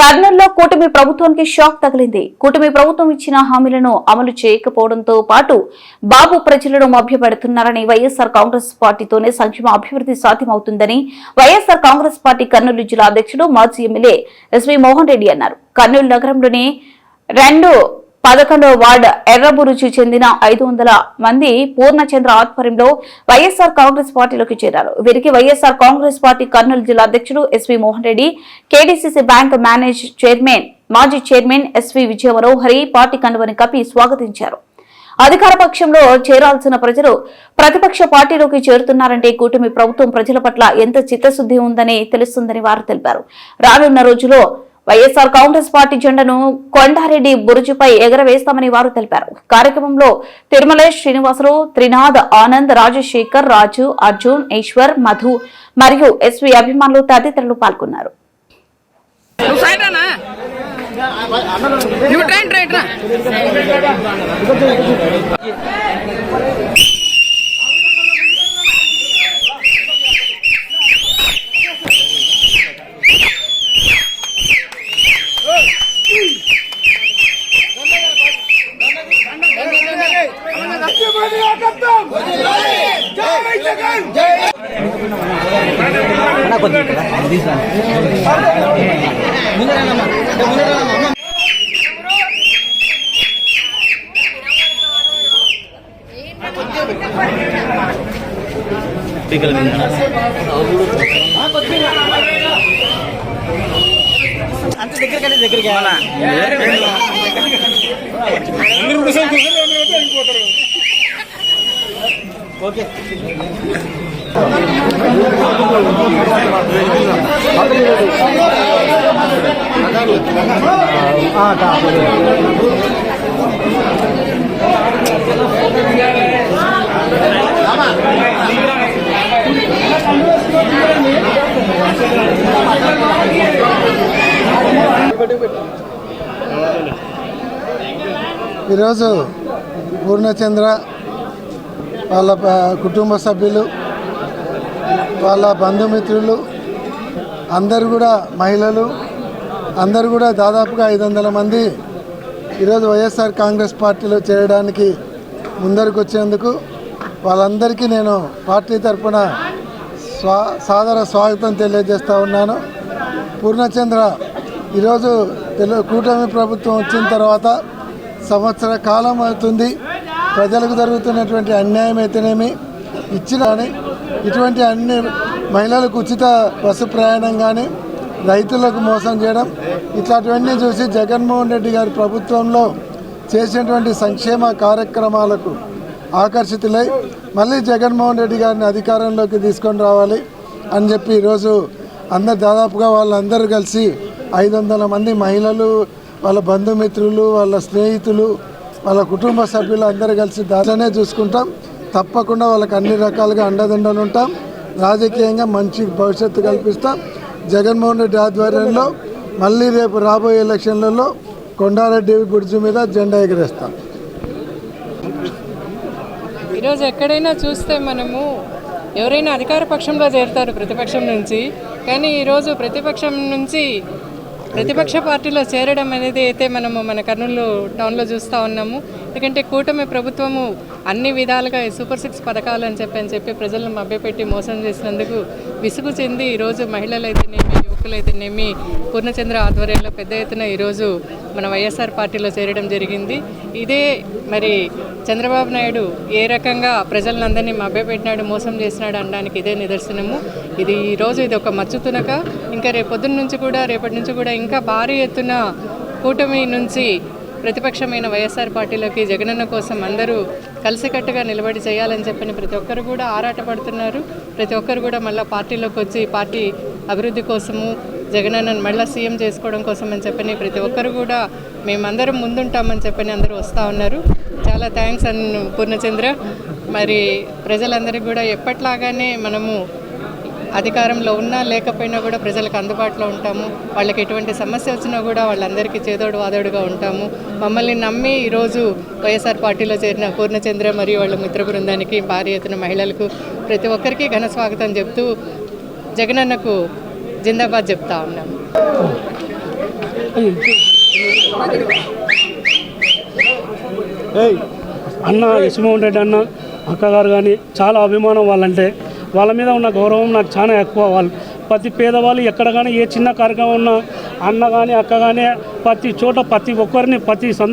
కర్నూలులో కూటమి ప్రభుత్వానికి షాక్ తగిలింది. కూటమి ప్రభుత్వం ఇచ్చిన హామీలను అమలు చేయకపోవడంతో పాటు బాబు ప్రజలను మభ్యపెడుతున్నారని వైఎస్ఆర్ కాంగ్రెస్ పార్టీతోనే సంక్షేమ అభివృద్ధి సాధ్యమవుతుందని వైఎస్ఆర్ కాంగ్రెస్ పార్టీ కర్నూలు జిల్లా అధ్యక్షుడు మాజీ ఎమ్మెల్యే ఎస్వి మోహన్ రెడ్డి అన్నారు. కర్నూలు నగరంలోని రెండు పదకొండవ వార్డు ఎర్రబురుచి చెందిన ఐదు వందల మంది పూర్ణచంద్ర ఆధ్వర్యంలో వైఎస్ఆర్ కాంగ్రెస్ పార్టీలోకి చేరారు. వీరికి వైఎస్ఆర్ కాంగ్రెస్ పార్టీ కర్నూలు జిల్లా అధ్యక్షుడు S V Mohan Reddy KDCC bank manage chairman మాజీ chairman S V Vijaya Hari party కండువని కప్పి స్వాగతించారు. అధికార పక్షంలో చేరాల్సిన ప్రజలు ప్రతిపక్ష పార్టీలోకి చేరుతున్నారంటే కూటమి ప్రభుత్వం ప్రజల పట్ల ఎంత చిత్తశుద్ధి ఉందని తెలుస్తుందని వారు తెలిపారు. రానున్న రోజుల్లో వైఎస్ఆర్ కాంగ్రెస్ పార్టీ జెండాను కొండారెడ్డి బురుజుపై ఎగరవేస్తామని వారు తెలిపారు. కార్యక్రమంలో తిరుమలేష్ శ్రీనివాసరావు త్రినాథ్ ఆనంద్ రాజశేఖర్ రాజు అర్జున్ ఈశ్వర్ మధు మరియు ఎస్వి అభిమానులు తదితరులు పాల్గొన్నారు. నువ్వు సైడ్ రానా నువ్వు ట్రైన్ ట్రైన్ రా అంత దగ్గరకంటే దగ్గరికి ఓకే ఈరోజు పూర్ణచంద్ర వాళ్ళ కుటుంబ సభ్యులు వాళ్ళ బంధుమిత్రులు అందరు కూడా మహిళలు అందరు కూడా దాదాపుగా ఐదు వందల మంది ఈరోజు వైఎస్ఆర్ కాంగ్రెస్ పార్టీలో చేరడానికి ముందరకు వచ్చినందుకు వాళ్ళందరికీ నేను పార్టీ తరఫున స్వా సాదర స్వాగతం తెలియజేస్తూ ఉన్నాను. పూర్ణచంద్ర ఈరోజు తెలు కూటమి ప్రభుత్వం వచ్చిన తర్వాత సంవత్సర కాలం అవుతుంది. ప్రజలకు జరుగుతున్నటువంటి అన్యాయం అయితేనేమి ఇచ్చిన కానీ ఇటువంటి అన్ని మహిళలకు ఉచిత బస్సు ప్రయాణం కానీ రైతులకు మోసం చేయడం ఇట్లాంటివన్నీ చూసి జగన్మోహన్ రెడ్డి గారి ప్రభుత్వంలో చేసినటువంటి సంక్షేమ కార్యక్రమాలకు ఆకర్షితులై మళ్ళీ జగన్మోహన్ రెడ్డి గారిని అధికారంలోకి తీసుకొని రావాలి అని చెప్పి ఈరోజు అందరు దాదాపుగా వాళ్ళందరూ కలిసి ఐదు వందల మంది మహిళలు వాళ్ళ బంధుమిత్రులు వాళ్ళ స్నేహితులు వాళ్ళ కుటుంబ సభ్యులు అందరూ కలిసి దాంట్లోనే చూసుకుంటాం. తప్పకుండా వాళ్ళకి అన్ని రకాలుగా అండదండలు ఉంటాం. రాజకీయంగా మంచి భవిష్యత్తు కల్పిస్తాం. జగన్మోహన్ రెడ్డి ఆధ్వర్యంలో మళ్ళీ రేపు రాబోయే ఎలక్షన్లలో కొండారెడ్డి గుర్జు మీద జెండా ఎగరేస్తాం. ఈరోజు ఎక్కడైనా చూస్తే మనము ఎవరైనా అధికార పక్షంలో చేరుతారు ప్రతిపక్షం నుంచి. కానీ ఈరోజు ప్రతిపక్షం నుంచి ప్రతిపక్ష పార్టీలో చేరడం అనేది అయితే మనము మన కర్నూలు టౌన్లో చూస్తూ ఉన్నాము. ఎందుకంటే కూటమి ప్రభుత్వము అన్ని విధాలుగా సూపర్ సిక్స్ పథకాలు అని చెప్పి అని చెప్పి ప్రజలను మభ్యపెట్టి మోసం చేసినందుకు విసుగు చెంది ఈరోజు మహిళలు అయితేనేమి యువకులు అయితేనేమి పూర్ణచంద్ర ఆధ్వర్యంలో పెద్ద ఎత్తున ఈరోజు మన వైఎస్ఆర్ పార్టీలో చేరడం జరిగింది. ఇదే మరి చంద్రబాబు నాయుడు ఏ రకంగా ప్రజలందరినీ మభ్యపెట్టినాడు మోసం చేసినాడు అనడానికి ఇదే నిదర్శనము. ఇది ఈరోజు ఇది ఒక మచ్చుతునక. ఇంకా రేపొద్దున నుంచి కూడా రేపటి నుంచి కూడా ఇంకా భారీ ఎత్తున కూటమి నుంచి ప్రతిపక్షమైన వైఎస్ఆర్ పార్టీలోకి జగనన్న కోసం అందరూ కలిసికట్టుగా నిలబడి చేయాలని చెప్పని ప్రతి ఒక్కరు కూడా ఆరాటపడుతున్నారు ప్రతి ఒక్కరు కూడా మళ్ళీ పార్టీలోకి వచ్చి పార్టీ అభివృద్ధి కోసము జగనన్నను మళ్ళీ సీఎం చేసుకోవడం కోసం అని చెప్పని ప్రతి ఒక్కరు కూడా మేమందరం ముందుంటామని చెప్పని అందరూ వస్తూ ఉన్నారు. చాలా థ్యాంక్స్ అన్ పూర్ణచంద్ర. మరి ప్రజలందరికీ కూడా ఎప్పట్లాగానే మనము అధికారంలో ఉన్నా లేకపోయినా కూడా ప్రజలకు అందుబాటులో ఉంటాము. వాళ్ళకి ఎటువంటి సమస్య వచ్చినా కూడా వాళ్ళందరికీ చేదోడు వాదోడుగా ఉంటాము. మమ్మల్ని నమ్మి ఈరోజు వైఎస్ఆర్ పార్టీలో చేరిన పూర్ణచంద్ర మరియు వాళ్ళ మిత్ర బృందానికి భారీ ఎత్తున మహిళలకు ప్రతి ఒక్కరికి ఘన స్వాగతం చెప్తూ జగనన్నకు జిందాబాద్ చెప్తా ఉన్నాము అన్న యశ్మోహన్ రెడ్డి అన్న అక్కగారు కానీ చాలా అభిమానం వాళ్ళంటే. వాళ్ళ మీద ఉన్న గౌరవం నాకు చాలా ఎక్కువ. వాళ్ళు ప్రతి పేదవాళ్ళు ఎక్కడ కానీ ఏ చిన్న కార్యక్రమం ఉన్నా అన్న కానీ అక్క కానీ ప్రతి చోట ప్రతి ఒక్కరిని ప్రతి సంద